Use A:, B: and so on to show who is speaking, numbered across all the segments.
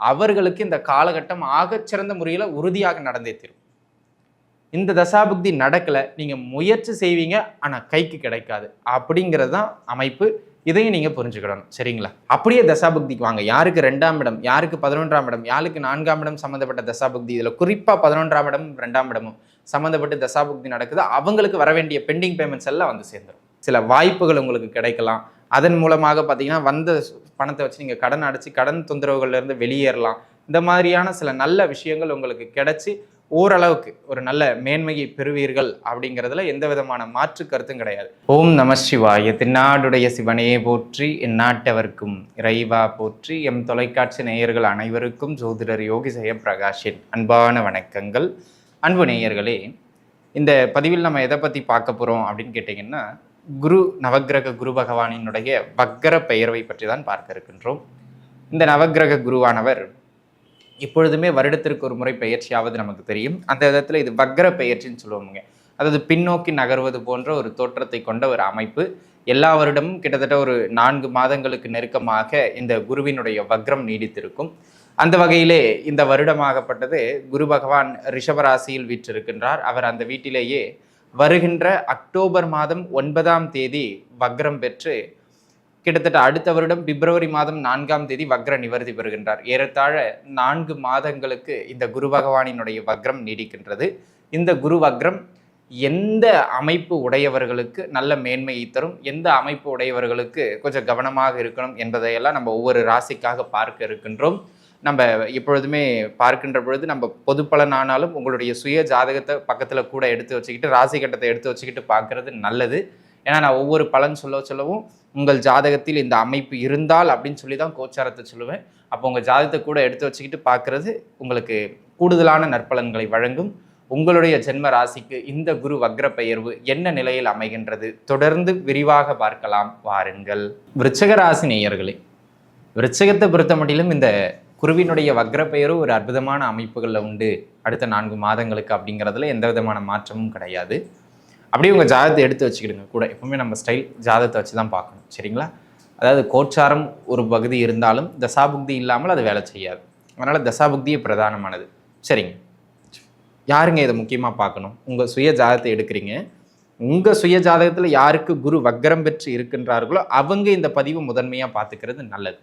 A: அவர்களுக்கு இந்த காலகட்டம் ஆகச்சிறந்த முறையில் உறுதியாக நடந்தே தீரும். இந்த தசாபுக்தி நடக்கலை நீங்கள் முயற்சி செய்வீங்க ஆனால் கைக்கு கிடைக்காது. அப்படிங்கிறது தான் அமைப்பு. இதையும் நீங்கள் புரிஞ்சுக்கிடணும். சரிங்களா? அப்படியே தசாபுக்திக்கு வாங்க. யாருக்கு ரெண்டாம் இடம் யாருக்கு பதினொன்றாம் இடம் யாருக்கு நான்காம் இடம் சம்மந்தப்பட்ட தசாபுக்தி? இதில் குறிப்பாக பதினொன்றாம் இடம் ரெண்டாம் இடமும் சம்மந்தப்பட்டு தசாபுக்தி நடக்குது. அவங்களுக்கு வர வேண்டிய பெண்டிங் பேமெண்ட்ஸ் எல்லாம் வந்து சேர்ந்துடும் சில வாய்ப்புகள் உங்களுக்கு கிடைக்கலாம். அதன் மூலமாக பார்த்தீங்கன்னா வந்த பணத்தை வச்சு நீங்கள் கடன் அடைச்சி கடன் தொந்தரவுகள்லேருந்து வெளியேறலாம். இந்த மாதிரியான சில நல்ல விஷயங்கள் உங்களுக்கு கிடைச்சி ஓரளவுக்கு ஒரு நல்ல மேன்மையை பெறுவீர்கள் அப்படிங்கிறதுல எந்த விதமான மாற்று கருத்தும் கிடையாது. ஓம் நம சிவாய. திருநாடுடைய சிவனையே போற்றி இந்நாட்டவர்க்கும் இறைவா போற்றி எம் தொலைக்காட்சி நேயர்கள் அனைவருக்கும் ஜோதிடர் யோகி பிரகாஷின் அன்பான வணக்கங்கள். அன்பு நேயர்களே இந்த பதிவில் நம்ம எதை பற்றி பார்க்க போகிறோம் அப்படின்னு கேட்டிங்கன்னா குரு நவக்கிரக குரு பகவானினுடைய வக்ர பெயர்வை பற்றி தான் பார்க்க இருக்கின்றோம். இந்த நவக்கிரக குருவானவர் இப்பொழுதுமே வருடத்திற்கு ஒரு முறை பெயர்ச்சியாவது நமக்கு தெரியும். அந்த விதத்தில் இது வக்ர பெயர்ச்சின்னு சொல்லுவோமுங்க. அதாவது பின்னோக்கி நகர்வது போன்ற ஒரு தோற்றத்தை கொண்ட ஒரு அமைப்பு. எல்லா வருடமும் கிட்டத்தட்ட ஒரு நான்கு மாதங்களுக்கு நெருக்கமாக இந்த குருவினுடைய வக்ரம் நீடித்திருக்கும். அந்த வகையிலே இந்த வருடமாகப்பட்டது குரு பகவான் ரிஷபராசியில் வீற்றிருக்கின்றார். அவர் அந்த வீட்டிலேயே வருகின்ற அக்டோபர் மாதம் ஒன்பதாம் தேதி வக்ரம் பெற்று கிட்டத்தட்ட அடுத்த வருடம் பிப்ரவரி மாதம் நான்காம் தேதி வக்ர நிவர்த்தி பெறுகின்றார். ஏறத்தாழ நான்கு மாதங்களுக்கு இந்த குரு பகவானினுடைய வக்ரம் நீடிக்கின்றது. இந்த குரு வக்ரம் எந்த அமைப்பு உடையவர்களுக்கு நல்ல மேன்மையை தரும் எந்த அமைப்பு உடையவர்களுக்கு கொஞ்சம் கவனமாக இருக்கணும் என்பதையெல்லாம் நம்ம ஒவ்வொரு ராசிக்காக பார்க்க இருக்கின்றோம். நம்ம எப்பொழுதுமே பார்க்கின்ற பொழுது நம்ம பொது பலன் ஆனாலும் உங்களுடைய சுய ஜாதகத்தை பக்கத்தில் கூட எடுத்து வச்சுக்கிட்டு ராசி கட்டத்தை எடுத்து வச்சுக்கிட்டு பார்க்கறது நல்லது. ஏன்னா நான் ஒவ்வொரு பலன் சொல்ல சொல்லவும் உங்கள் ஜாதகத்தில் இந்த அமைப்பு இருந்தால் அப்படின்னு சொல்லி தான் கோச்சாரத்தை சொல்லுவேன். அப்போ உங்கள் ஜாதகத்தை கூட எடுத்து வச்சுக்கிட்டு பார்க்கறது உங்களுக்கு கூடுதலான நற்பலன்களை வழங்கும். உங்களுடைய ஜென்ம ராசிக்கு இந்த குரு வக்ர பெயர்வு என்ன நிலையில் அமைகின்றது தொடர்ந்து விரிவாக பார்க்கலாம். வாருங்கள். விருச்சக ராசி நேயர்களே விருச்சகத்தை பொறுத்த மட்டிலும் இந்த குருவினுடைய வக்ர பெயரும் ஒரு அற்புதமான அமைப்புகளில் உண்டு. அடுத்த நான்கு மாதங்களுக்கு அப்படிங்கிறதுல எந்த விதமான மாற்றமும் கிடையாது. அப்படியே உங்கள் ஜாதகத்தை எடுத்து வச்சுக்கிடுங்க. கூட எப்பவுமே நம்ம ஸ்டைல் ஜாதகத்தை வச்சு தான் பார்க்கணும். சரிங்களா? அதாவது கோச்சாரம் ஒரு பகுதி இருந்தாலும் தசாபுக்தி இல்லாமல் அது வேலை செய்யாது. அதனால் தசாபுக்தியே பிரதானமானது. சரிங்க. யாருங்க இதை முக்கியமாக பார்க்கணும்? உங்கள் சுய ஜாதகத்தை எடுக்கிறீங்க. உங்கள் சுய ஜாதகத்தில் யாருக்கு குரு வக்ரம் பெற்று இருக்கின்றார்களோ அவங்க இந்த பதிவு முதன்மையாக பார்த்துக்கிறது நல்லது.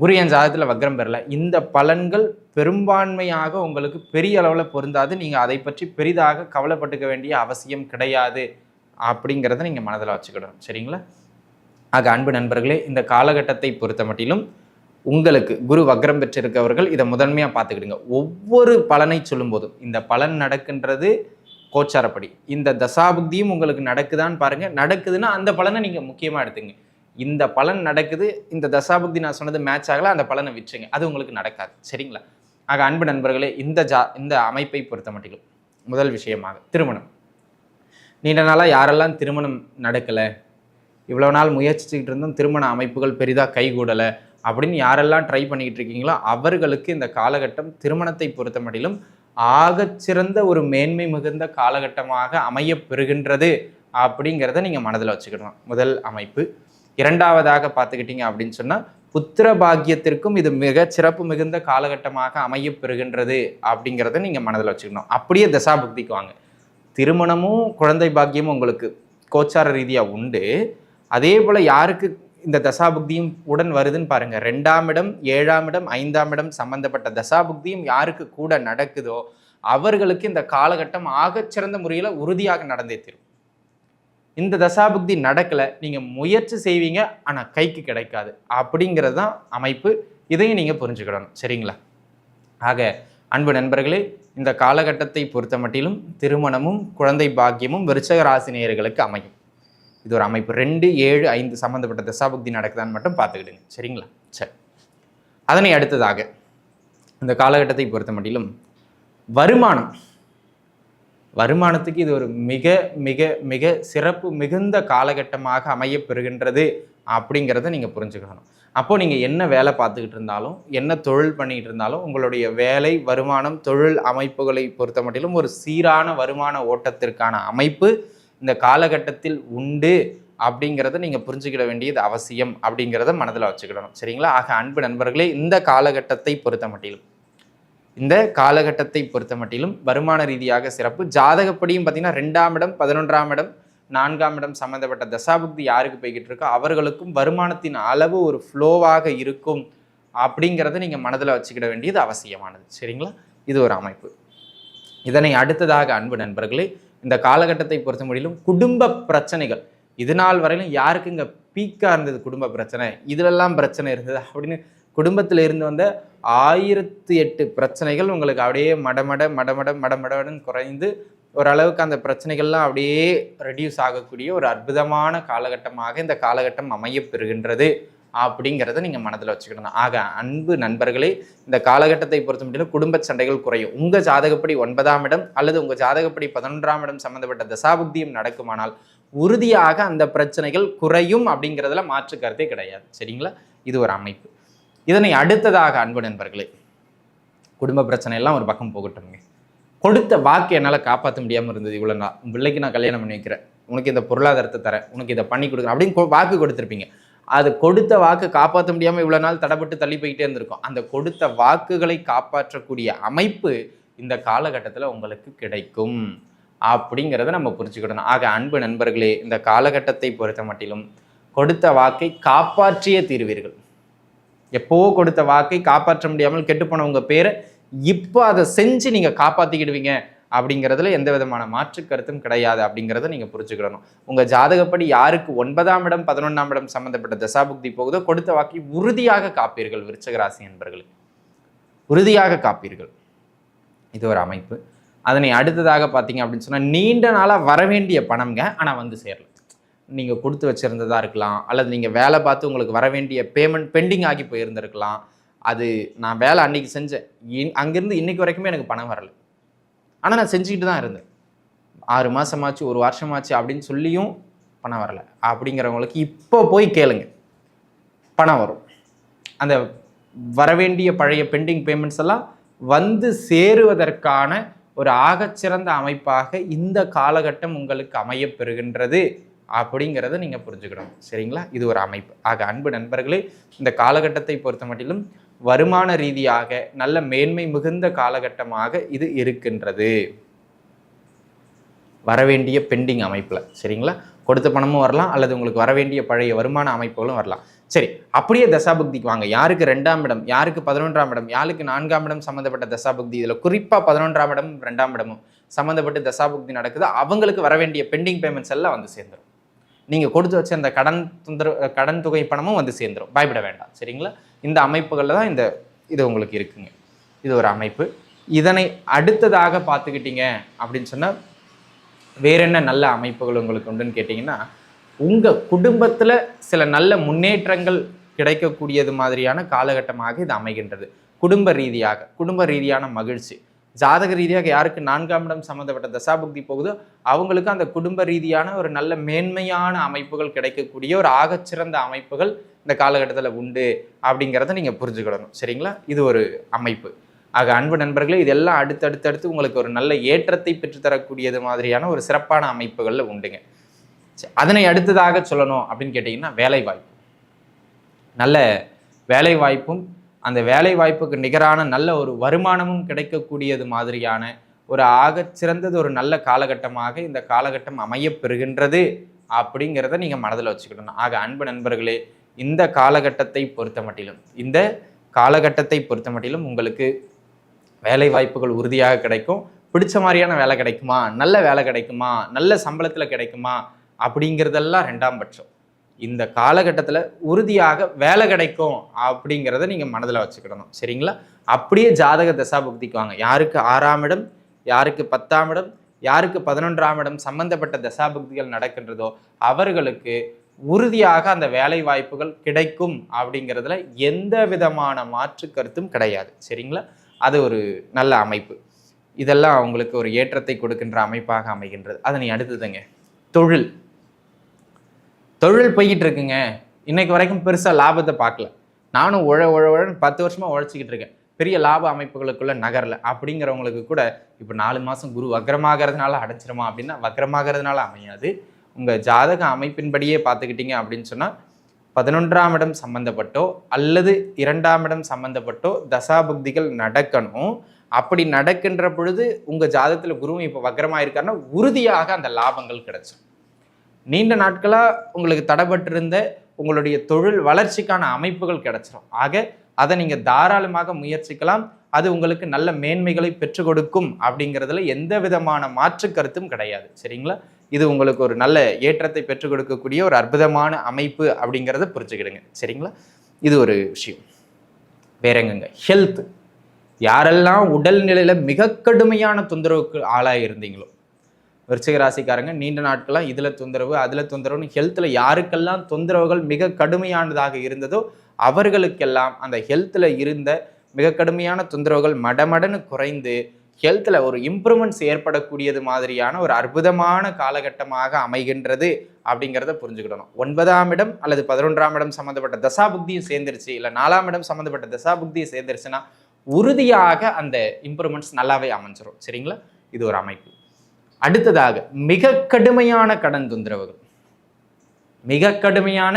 A: குரு என் ஜாதகத்தில் வக்ரம் பெறல. இந்த பலன்கள் பெரும்பான்மையாக உங்களுக்கு பெரிய அளவில் பொருந்தாது. நீங்கள் அதை பற்றி பெரிதாக கவலைப்பட்டுக்க வேண்டிய அவசியம் கிடையாது அப்படிங்கிறத நீங்கள் மனதில் வச்சுக்கிடணும். சரிங்களா? ஆக அன்பு நண்பர்களே இந்த காலகட்டத்தை பொறுத்த மட்டிலும் உங்களுக்கு குரு வக்ரம் பெற்றிருக்கவர்கள் இதை முதன்மையாக பார்த்துக்கிடுங்க. ஒவ்வொரு பலனை சொல்லும்போதும் இந்த பலன் நடக்கின்றது கோச்சாரப்படி. இந்த தசாபுக்தியும் உங்களுக்கு நடக்குதான்னு பாருங்கள் நடக்குதுன்னா அந்த பலனை நீங்கள் முக்கியமாக எடுத்துங்க. இந்த பலன் நடக்குது இந்த தசாபுக்தி நான் சொன்னது மேட்ச் ஆகல அந்த பலனை விட்டுருங்க அது உங்களுக்கு நடக்காது. சரிங்களா? ஆக அன்பு நண்பர்களே இந்த ஜா இந்த அமைப்பை பொறுத்த மட்டும் முதல் விஷயமாக திருமணம். நீண்ட நாளாக யாரெல்லாம் திருமணம் நடக்கலை இவ்வளோ நாள் முயற்சிச்சுக்கிட்டு இருந்தும் திருமண அமைப்புகள் பெரிதாக கைகூடலை அப்படின்னு யாரெல்லாம் ட்ரை பண்ணிக்கிட்டு இருக்கீங்களோ அவர்களுக்கு இந்த காலகட்டம் திருமணத்தை பொறுத்த மட்டிலும் ஆகச்சிறந்த ஒரு மேன்மை மிகுந்த காலகட்டமாக அமைய பெறுகின்றது அப்படிங்கிறத நீங்கள் மனதில் வச்சுக்கிடணும் முதல் அமைப்பு இரண்டாவதாக பார்த்துக்கிட்டீங்க அப்படின்னு சொன்னால் புத்திர பாக்கியத்திற்கும் இது மிக சிறப்பு மிகுந்த காலகட்டமாக அமைய பெறுகின்றது அப்படிங்கிறத நீங்கள் மனதில் வச்சுக்கணும். அப்படியே தசாபுக்திக்கு வாங்க. திருமணமும் குழந்தை பாக்கியமும் உங்களுக்கு கோச்சார ரீதியாக உண்டு. அதே போல் யாருக்கு இந்த தசாபுக்தியும் உடன் வருதுன்னு பாருங்க. ரெண்டாம் இடம் ஏழாம் இடம் ஐந்தாம் இடம் சம்பந்தப்பட்ட தசாபுக்தியும் யாருக்கு கூட நடக்குதோ அவர்களுக்கு இந்த காலகட்டம் ஆகச்சிறந்த முறையில் உறுதியாக நடந்தே தீரும். இந்த தசாபுக்தி நடக்கலை நீங்கள் முயற்சி செய்வீங்க ஆனால் கைக்கு கிடைக்காது. அப்படிங்கிறது தான் அமைப்பு. இதையும் நீங்கள் புரிஞ்சுக்கிடணும். சரிங்களா? ஆக அன்பு நண்பர்களே இந்த காலகட்டத்தை பொறுத்த மட்டிலும் திருமணமும் குழந்தை பாக்கியமும் விருச்சக ராசினியர்களுக்கு அமையும். இது ஒரு அமைப்பு. ரெண்டு ஏழு ஐந்து சம்மந்தப்பட்ட தசாபுக்தி நடக்குதான்னு மட்டும் பார்த்துக்கிடுங்க. சரிங்களா? சரி. அதனை அடுத்ததாக இந்த காலகட்டத்தை பொறுத்த மட்டிலும் வருமானம். வருமானத்துக்கு இது ஒரு மிக மிக மிக சிறப்பு மிகுந்த காலகட்டமாக அமையப்பெறுகின்றது அப்படிங்கிறத நீங்கள் புரிஞ்சுக்கணும். அப்போது நீங்கள் என்ன வேலை பார்த்துக்கிட்டு இருந்தாலும் என்ன தொழில் பண்ணிக்கிட்டு இருந்தாலும் உங்களுடைய வேலை வருமானம் தொழில் அமைப்புகளை பொறுத்த மட்டிலும் ஒரு சீரான வருமான ஓட்டத்திற்கான அமைப்பு இந்த காலகட்டத்தில் உண்டு அப்படிங்கிறத நீங்கள் புரிஞ்சுக்கிட வேண்டியது அவசியம் அப்படிங்கிறத மனதில் வச்சுக்கிடணும். சரிங்களா? ஆக அன்பு நண்பர்களே இந்த காலகட்டத்தை பொறுத்த மட்டிலும். இந்த காலகட்டத்தை பொறுத்த மட்டிலும் வருமான ரீதியாக சிறப்பு. ஜாதகப்படியும் பார்த்தீங்கன்னா ரெண்டாம் இடம் பதினொன்றாம் இடம் நான்காம் இடம் சம்மந்தப்பட்ட தசாபுக்தி யாருக்கு போய்கிட்டு இருக்கோ அவர்களுக்கும் வருமானத்தின் அளவு ஒரு ஃப்ளோவாக இருக்கும் அப்படிங்கிறத நீங்கள் மனதில் வச்சுக்கிட வேண்டியது அவசியமானது. சரிங்களா? இது ஒரு அமைப்பு. இதனை அடுத்ததாக அன்பு நண்பர்களே இந்த காலகட்டத்தை பொறுத்த முடியலும் குடும்ப பிரச்சனைகள். இது நாள் வரையிலும் யாருக்கு இங்கே பீக்காக இருந்தது குடும்ப பிரச்சனை. இதுலெல்லாம் பிரச்சனை இருந்தது அப்படின்னு குடும்பத்தில் இருந்து வந்த ஆயிரத்தி எட்டு பிரச்சனைகள் உங்களுக்கு அப்படியே மடமட மடமட மடமடன்னு குறைந்து ஓரளவுக்கு அந்த பிரச்சனைகள்லாம் அப்படியே ரெடியூஸ் ஆகக்கூடிய ஒரு அற்புதமான காலகட்டமாக இந்த காலகட்டம் அமையப் பெறுகின்றது அப்படிங்கிறத நீங்கள் மனதில் வச்சுக்கணும். ஆக அன்பு நண்பர்களே இந்த காலகட்டத்தை பொறுத்த மட்டும் குடும்ப சண்டைகள் குறையும். உங்கள் ஜாதகப்படி ஒன்பதாம் இடம் அல்லது உங்கள் ஜாதகப்படி பதினொன்றாம் இடம் சம்மந்தப்பட்ட தசாபுக்தியும் நடக்குமானால் உறுதியாக அந்த பிரச்சனைகள் குறையும் அப்படிங்கிறதுல மாற்று கருத்தே கிடையாது. சரிங்களா? இது ஒரு அமைப்பு. இதனை அடுத்ததாக அன்பு நண்பர்களே குடும்ப பிரச்சனை எல்லாம் ஒரு பக்கம் போகட்டும்ங்க கொடுத்த வாக்கு என்னால் காப்பாற்ற முடியாமல் இருந்தது. இவ்வளோ நாள் பிள்ளைக்கு நான் கல்யாணம் பண்ணி வைக்கிறேன். உனக்கு இந்த பொருளாதாரத்தை தரேன். உனக்கு இதை பண்ணி கொடுக்குறேன். அப்படின்னு வாக்கு கொடுத்துருப்பீங்க. அது கொடுத்த வாக்கு காப்பாற்ற முடியாமல் இவ்வளோ நாள் தடைப்பட்டு தள்ளி போயிட்டே இருந்திருக்கும். அந்த கொடுத்த வாக்குகளை காப்பாற்றக்கூடிய அமைப்பு இந்த காலகட்டத்தில் உங்களுக்கு கிடைக்கும். அப்படிங்கிறத நம்ம புரிஞ்சுக்கிடணும். ஆக அன்பு நண்பர்களே இந்த காலகட்டத்தை பொறுத்த மட்டிலும் கொடுத்த வாக்கை காப்பாற்றியே தீர்வீர்கள். எப்போவோ கொடுத்த வாக்கை காப்பாற்ற முடியாமல் கெட்டுப்போன உங்கள் பேரை இப்போ அதை செஞ்சு நீங்கள் காப்பாற்றிக்கிடுவீங்க அப்படிங்கிறதுல எந்த விதமான மாற்று கருத்தும் கிடையாது அப்படிங்கிறத நீங்கள் புரிஞ்சுக்கிடணும். உங்கள் ஜாதகப்படி யாருக்கு ஒன்பதாம் இடம் பதினொன்றாம் இடம் சம்மந்தப்பட்ட தசாபுக்தி போகுதோ கொடுத்த வாக்கை உறுதியாக காப்பீர்கள் விருச்சகராசி என்பர்கள். உறுதியாக காப்பீர்கள். இது ஒரு அமைப்பு. அதனை அடுத்ததாக பார்த்தீங்க அப்படின்னு சொன்னால் நீண்ட நாளாக வரவேண்டிய பணம்ங்க. ஆனால் வந்து சேரல. நீங்கள் கொடுத்து வச்சுருந்ததா இருக்கலாம் அல்லது நீங்கள் வேலை பார்த்து உங்களுக்கு வர வேண்டிய பேமெண்ட் பெண்டிங் ஆகி போயிருந்திருக்கலாம். அது நான் வேலை அன்னைக்கு செஞ்சேன். இன் அங்கேருந்து இன்னைக்கு வரைக்குமே எனக்கு பணம் வரலை. ஆனால் நான் செஞ்சுக்கிட்டு தான் இருந்தேன். ஆறு மாதமாச்சு ஒரு வருஷமாச்சு அப்படின்னு சொல்லியும் பணம் வரலை. அப்படிங்கிறவங்களுக்கு இப்போ போய் கேளுங்க. பணம் வரும். அந்த வரவேண்டிய பழைய பெண்டிங் பேமெண்ட்ஸ் எல்லாம் வந்து சேருவதற்கான ஒரு ஆகச்சிறந்த அமைப்பாக இந்த காலகட்டம் உங்களுக்கு அமையப்பெறுகின்றது அப்படிங்கிறத நீங்கள் புரிஞ்சுக்கணும். சரிங்களா? இது ஒரு அமைப்பு. ஆக அன்பு நண்பர்களே இந்த காலகட்டத்தை பொறுத்த மட்டிலும் வருமான ரீதியாக நல்ல மேன்மை மிகுந்த காலகட்டமாக இது இருக்கின்றது. வரவேண்டிய பெண்டிங் அமைப்பில். சரிங்களா? கொடுத்த பணமும் வரலாம் அல்லது உங்களுக்கு வரவேண்டிய பழைய வருமான அமைப்புகளும் வரலாம். சரி அப்படியே தசாபக்திக்கு வாங்க. யாருக்கு ரெண்டாம் இடம் யாருக்கு பதினொன்றாம் இடம் யாருக்கு நான்காம் இடம் சம்மந்தப்பட்ட தசாபுக்தி? இதில் குறிப்பாக பதினொன்றாம் இடம் ரெண்டாம் இடமும் சம்மந்தப்பட்டு தசாபுக்தி நடக்குது. அவங்களுக்கு வரவேண்டிய பெண்டிங் பேமெண்ட்ஸ் எல்லாம் வந்து சேர்ந்துடும் நீங்கள் கொடுத்து வச்ச அந்த கடன் தொந்தரவு கடன் தொகை பணமும் வந்து சேர்ந்துரும். பயப்பட வேண்டாம். சரிங்களா? இந்த அமைப்புகளில் தான் இந்த இது உங்களுக்கு இருக்குங்க. இது ஒரு அமைப்பு. இதனை அடுத்ததாக பார்த்துக்கிட்டீங்க அப்படின்னு சொன்னால் வேற என்ன நல்ல அமைப்புகள் உங்களுக்கு உண்டுன்னு கேட்டிங்கன்னா உங்கள் குடும்பத்தில் சில நல்ல முன்னேற்றங்கள் கிடைக்கக்கூடியது மாதிரியான காலகட்டமாக இது அமைகின்றது. குடும்ப ரீதியாக குடும்ப ரீதியான மகிழ்ச்சி. ஜாதக ரீதியாக யாருக்கு நான்காம் இடம் சம்மந்தப்பட்ட தசாபுக்தி போகுதோ அவங்களுக்கு அந்த குடும்ப ரீதியான ஒரு நல்ல மேன்மையான அமைப்புகள் கிடைக்கக்கூடிய ஒரு ஆகச்சிறந்த அமைப்புகள் இந்த காலகட்டத்தில் உண்டு அப்படிங்கிறத நீங்கள் புரிஞ்சுக்கிடணும். சரிங்களா? இது ஒரு அமைப்பு. ஆக அன்பு நண்பர்களே இதெல்லாம் அடுத்தடுத்தடுத்து உங்களுக்கு ஒரு நல்ல ஏற்றத்தை பெற்றுத்தரக்கூடியது மாதிரியான ஒரு சிறப்பான அமைப்புகளில் உண்டுங்க. அதனை அடுத்ததாக சொல்லணும் அப்படின்னு கேட்டிங்கன்னா வேலைவாய்ப்பு. நல்ல வேலைவாய்ப்பும் அந்த வேலை வாய்ப்புக்கு நிகரான நல்ல ஒரு வருமானமும் கிடைக்கக்கூடியது மாதிரியான ஒரு ஆகச் சிறந்தது ஒரு நல்ல காலகட்டமாக இந்த காலகட்டம் அமையப்பெறுகின்றது அப்படிங்கிறத நீங்கள் மனதில் வச்சுக்கிடணும். ஆக அன்பு நண்பர்களே இந்த காலகட்டத்தை பொறுத்த மட்டிலும் இந்த காலகட்டத்தை பொறுத்த மட்டிலும் உங்களுக்கு வேலை வாய்ப்புகள் உறுதியாக கிடைக்கும். பிடிச்ச மாதிரியான வேலை கிடைக்குமா? நல்ல வேலை கிடைக்குமா? நல்ல சம்பளத்தில் கிடைக்குமா? அப்படிங்கிறதெல்லாம் ரெண்டாம் பட்சம். இந்த காலகட்டத்தில் உறுதியாக வேலை கிடைக்கும் அப்படிங்கிறத நீங்கள் மனதில் வச்சுக்கிடணும். சரிங்களா? அப்படியே ஜாதக தசாபுக்திக்கு வாங்க. யாருக்கு ஆறாம் இடம் யாருக்கு பத்தாம் இடம் யாருக்கு பதினொன்றாம் இடம் சம்பந்தப்பட்ட தசாபுக்திகள் நடக்கின்றதோ அவர்களுக்கு உறுதியாக அந்த வேலை வாய்ப்புகள் கிடைக்கும் அப்படிங்கிறதுல எந்த விதமான மாற்று கருத்தும் கிடையாது. சரிங்களா? அது ஒரு நல்ல அமைப்பு. இதெல்லாம் அவங்களுக்கு ஒரு ஏற்றத்தை கொடுக்கின்ற அமைப்பாக அமைகின்றது. அதை நீ அடுத்ததுங்க தொழில். தொழில் போய்கிட்டு இருக்குங்க இன்னைக்கு வரைக்கும் பெருசாக லாபத்தை பார்க்கல. நானும் உழ உழ உழன்னு பத்து வருஷமாக உழைச்சிக்கிட்டு இருக்கேன் பெரிய லாப அமைப்புகளுக்குள்ள நகரல. அப்படிங்கிறவங்களுக்கு கூட இப்போ நாலு மாதம் குரு வக்ரமாகிறதுனால அடைச்சிருமா அப்படின்னா வக்ரமாகிறதுனால அமையாது. உங்கள் ஜாதக அமைப்பின்படியே பார்த்துக்கிட்டீங்க அப்படின்னு சொன்னால் பதினொன்றாம் இடம் சம்மந்தப்பட்டோ அல்லது இரண்டாம் இடம் சம்மந்தப்பட்டோ தசாபக்திகள் நடக்கணும். அப்படி நடக்கின்ற பொழுது உங்கள் ஜாதகத்தில் குருவும் இப்போ வக்கரமாக இருக்காருன்னா உறுதியாக அந்த லாபங்கள் கிடைச்சிடும் நீண்ட நாட்களாக உங்களுக்கு தடைபட்டிருந்த உங்களுடைய தொழில் வளர்ச்சிக்கான அமைப்புகள் கிடைச்சிடும் ஆக அதை நீங்கள் தாராளமாக முயற்சிக்கலாம். அது உங்களுக்கு நல்ல மேன்மைகளை பெற்றுக் கொடுக்கும் அப்படிங்கிறதுல எந்த விதமான மாற்று கருத்தும் கிடையாது. சரிங்களா? இது உங்களுக்கு ஒரு நல்ல ஏற்றத்தை பெற்றுக் கொடுக்கக்கூடிய ஒரு அற்புதமான அமைப்பு அப்படிங்கிறத புரிஞ்சுக்கிடுங்க. சரிங்களா? இது ஒரு விஷயம். வேற எங்கங்க? ஹெல்த் யாரெல்லாம் உடல்நிலையில் மிக கடுமையான தொந்தரவுக்கு ஆளாக இருந்தீங்களோ விருச்சிக ராசிக்காரங்க நீண்ட நாட்களாக இதில் தொந்தரவு அதில் தொந்தரவுன்னு ஹெல்த்தில் யாருக்கெல்லாம் தொந்தரவுகள் மிக கடுமையானதாக இருந்ததோ அவர்களுக்கெல்லாம் அந்த ஹெல்த்தில் இருந்த மிக கடுமையான தொந்தரவுகள் மடமடன்னு குறைந்து ஹெல்த்தில் ஒரு இம்ப்ரூவ்மெண்ட்ஸ் ஏற்படக்கூடியது மாதிரியான ஒரு அற்புதமான காலகட்டமாக அமைகின்றது அப்படிங்கிறத புரிஞ்சுக்கிடணும். ஒன்பதாம் இடம் அல்லது பதினொன்றாம் இடம் சம்மந்தப்பட்ட தசாபுக்தியும் சேர்ந்துருச்சு இல்லை நாலாம் இடம் சம்மந்தப்பட்ட தசாபுக்தியும் சேர்ந்துருச்சுன்னா உறுதியாக அந்த இம்ப்ரூவ்மெண்ட்ஸ் நல்லாவே அமைஞ்சிரும். சரிங்களா? இது ஒரு அமைப்பு. அடுத்ததாக மிக கடுமையான கடன் தொந்தரவுகள். மிக கடுமையான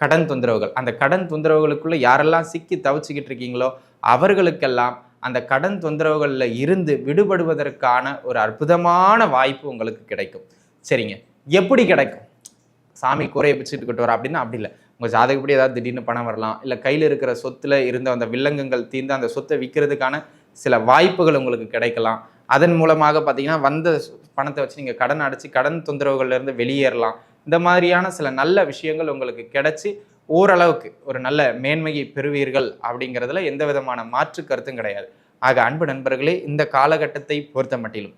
A: கடன் தொந்தரவுகள். அந்த கடன் தொந்தரவுகளுக்குள்ள யாரெல்லாம் சிக்கி தவிச்சுக்கிட்டு இருக்கீங்களோ அவர்களுக்கெல்லாம் அந்த கடன் தொந்தரவுகளில் இருந்து விடுபடுவதற்கான ஒரு அற்புதமான வாய்ப்பு உங்களுக்கு கிடைக்கும். சரிங்க. எப்படி கிடைக்கும்? சாமி குறைய பிச்சுட்டு கொண்டு வர அப்படின்னா அப்படி இல்லை. உங்கள் ஜாதகப்படி ஏதாவது திடீர்னு பணம் வரலாம். இல்லை கையில் இருக்கிற சொத்தில் இருந்த அந்த வில்லங்கங்கள் தீர்ந்து அந்த சொத்தை விற்கிறதுக்கான சில வாய்ப்புகள் உங்களுக்கு கிடைக்கலாம். அதன் மூலமாக பார்த்தீங்கன்னா வந்த பணத்தை வச்சு நீங்கள் கடன் அடைச்சி கடன் தொந்தரவுகள்லேருந்து வெளியேறலாம். இந்த மாதிரியான சில நல்ல விஷயங்கள் உங்களுக்கு கிடைச்சி ஓரளவுக்கு ஒரு நல்ல மேன்மையை பெறுவீர்கள் அப்படிங்கிறதுல எந்த விதமான மாற்று கருத்தும் கிடையாது. ஆக அன்பு நண்பர்களே இந்த காலகட்டத்தை பொறுத்த மட்டிலும்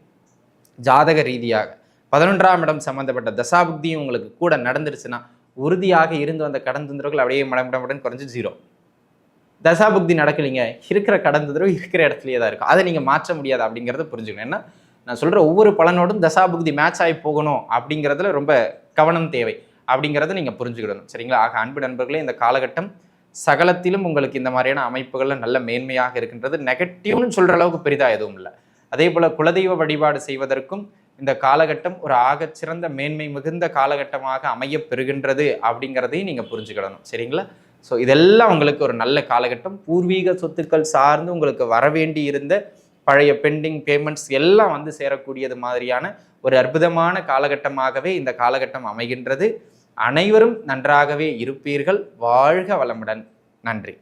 A: ஜாதக ரீதியாக பதினொன்றாம் இடம் சம்மந்தப்பட்ட தசாபுக்தியும் உங்களுக்கு கூட நடந்துருச்சுன்னா உறுதியாக இருந்து வந்த கடன் தொந்தரவுகள் அப்படியே மடமடமுடன் குறைஞ்சு ஜீரோ. தசாபுக்தி நடக்கலைங்க. இருக்கிற கடந்த தடவை இருக்கிற இடத்துலயே தான் இருக்கும். அதை நீங்கள் மாற்ற முடியாது அப்படிங்கிறத புரிஞ்சுக்கணும். ஏன்னா நான் சொல்கிற ஒவ்வொரு பலனோடும் தசாபுக்தி மேட்ச் ஆகி போகணும் அப்படிங்கிறதுல ரொம்ப கவனம் தேவை அப்படிங்கிறத நீங்கள் புரிஞ்சுக்கிடணும். சரிங்களா? ஆக அன்பு நண்பர்களே இந்த காலகட்டம் சகலத்திலும் உங்களுக்கு இந்த மாதிரியான அமைப்புகளில் நல்ல மேன்மையாக இருக்கின்றது. நெகட்டிவ்னு சொல்கிற அளவுக்கு பெரிதாக எதுவும் இல்லை. அதே போல் குலதெய்வ வழிபாடு செய்வதற்கும் இந்த காலகட்டம் ஒரு ஆகச்சிறந்த மேன்மை மிகுந்த காலகட்டமாக அமைய பெறுகின்றது அப்படிங்கிறதையும் நீங்கள் புரிஞ்சுக்கிடணும். சரிங்களா? ஸோ இதெல்லாம் உங்களுக்கு ஒரு நல்ல காலகட்டம். பூர்வீக சொத்துக்கள் சார்ந்து உங்களுக்கு வரவேண்டி இருந்த பழைய பெண்டிங் பேமெண்ட்ஸ் எல்லாம் வந்து சேரக்கூடியது மாதிரியான ஒரு அற்புதமான காலகட்டமாகவே இந்த காலகட்டம் அமைகின்றது. அனைவரும் நன்றாகவே இருப்பீர்கள். வாழ்க வளமுடன். நன்றி.